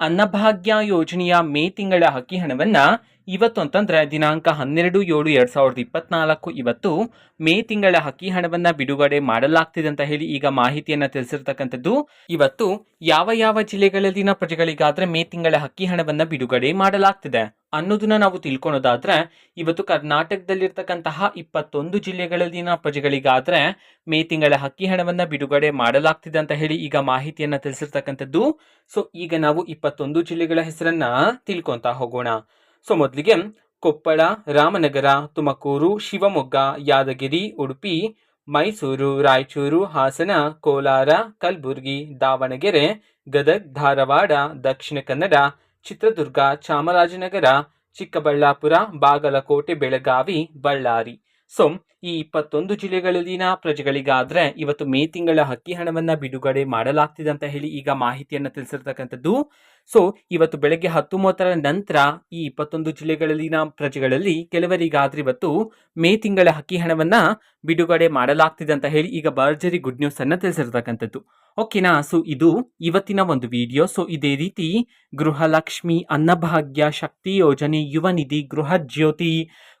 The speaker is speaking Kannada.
ಅನ್ನಭಾಗ್ಯ ಯೋಜನೆಯ ಮೇ ತಿಂಗಳ ಅಕ್ಕಿ ಹಣವನ್ನ ಇವತ್ತು ಅಂತಂದ್ರೆ ದಿನಾಂಕ ಹನ್ನೆರಡು ಏಳು ಎರಡು ಸಾವಿರದ ಇಪ್ಪತ್ನಾಲ್ಕು ಇವತ್ತು ಮೇ ತಿಂಗಳ ಅಕ್ಕಿ ಹಣವನ್ನ ಬಿಡುಗಡೆ ಮಾಡಲಾಗ್ತಿದೆ ಅಂತ ಹೇಳಿ ಈಗ ಮಾಹಿತಿಯನ್ನು ತಿಳಿಸಿರ್ತಕ್ಕಂಥದ್ದು. ಇವತ್ತು ಯಾವ ಯಾವ ಜಿಲ್ಲೆಗಳಲ್ಲಿನ ಪ್ರಜೆಗಳಿಗಾದರೆ ಮೇ ತಿಂಗಳ ಅಕ್ಕಿ ಹಣವನ್ನ ಬಿಡುಗಡೆ ಮಾಡಲಾಗ್ತಿದೆ. ಅನ್ನೋದನ್ನ ನಾವು ತಿಳ್ಕೊಳೋದಾದ್ರೆ, ಇವತ್ತು ಕರ್ನಾಟಕದಲ್ಲಿರ್ತಕ್ಕಂತಹ ಇಪ್ಪತ್ತೊಂದು ಜಿಲ್ಲೆಗಳಲ್ಲಿನ ಪ್ರಜೆಗಳಿಗಾದ್ರೆ ಮೇ ತಿಂಗಳ ಹಕ್ಕಿ ಹಣವನ್ನ ಬಿಡುಗಡೆ ಮಾಡಲಾಗ್ತಿದೆ ಅಂತ ಹೇಳಿ ಈಗ ಮಾಹಿತಿಯನ್ನ ತಿಳಿಸಿರ್ತಕ್ಕಂಥದ್ದು. ಸೊ ಈಗ ನಾವು ಇಪ್ಪತ್ತೊಂದು ಜಿಲ್ಲೆಗಳ ಹೆಸರನ್ನ ತಿಳ್ಕೊಂತಾ ಹೋಗೋಣ. ಸೊ ಮೊದಲಿಗೆ ಕೊಪ್ಪಳ, ರಾಮನಗರ, ತುಮಕೂರು, ಶಿವಮೊಗ್ಗ, ಯಾದಗಿರಿ, ಉಡುಪಿ, ಮೈಸೂರು, ರಾಯಚೂರು, ಹಾಸನ, ಕೋಲಾರ, ಕಲಬುರಗಿ, ದಾವಣಗೆರೆ, ಗದಗ್, ಧಾರವಾಡ, ದಕ್ಷಿಣ ಕನ್ನಡ ಚಿತ್ರದುರ್ಗ ಚಾಮರಾಜನಗರ ಚಿಕ್ಕಬಳ್ಳಾಪುರ ಬಾಗಲಕೋಟೆ ಬೆಳಗಾವಿ ಬಳ್ಳಾರಿ ಸೊ ಈ ಇಪ್ಪತ್ತೊಂದು ಜಿಲ್ಲೆಗಳಲ್ಲಿನ ಪ್ರಜೆಗಳಿಗಾದ್ರೆ ಇವತ್ತು ಮೇ ತಿಂಗಳ ಹಕ್ಕಿ ಹಣವನ್ನ ಬಿಡುಗಡೆ ಮಾಡಲಾಗ್ತಿದೆ ಅಂತ ಹೇಳಿ ಈಗ ಮಾಹಿತಿಯನ್ನ ತಿಳಿಸಿರ್ತಕ್ಕಂಥದ್ದು. ಸೊ ಇವತ್ತು ಬೆಳಗ್ಗೆ ಹತ್ತು ಮೂವತ್ತರ ನಂತರ ಈ ಇಪ್ಪತ್ತೊಂದು ಜಿಲ್ಲೆಗಳಲ್ಲಿನ ಪ್ರಜೆಗಳಲ್ಲಿ ಕೆಲವರಿಗಾದ್ರೆ ಇವತ್ತು ಮೇ ತಿಂಗಳ ಹಕ್ಕಿ ಹಣವನ್ನ ಬಿಡುಗಡೆ ಮಾಡಲಾಗ್ತಿದೆ ಅಂತ ಹೇಳಿ ಈಗ ಭರ್ಜರಿ ಗುಡ್ ನ್ಯೂಸ್ ಅನ್ನ ತಿಳಿಸಿರ್ತಕ್ಕಂಥದ್ದು. ಓಕೆನಾ ಸೊ ಇದು ಇವತ್ತಿನ ಒಂದು ವಿಡಿಯೋ ಸೊ ಇದೇ ರೀತಿ ಗೃಹಲಕ್ಷ್ಮಿ ಅನ್ನಭಾಗ್ಯ ಶಕ್ತಿ ಯೋಜನೆ ಯುವ ನಿಧಿ ಗೃಹ ಜ್ಯೋತಿ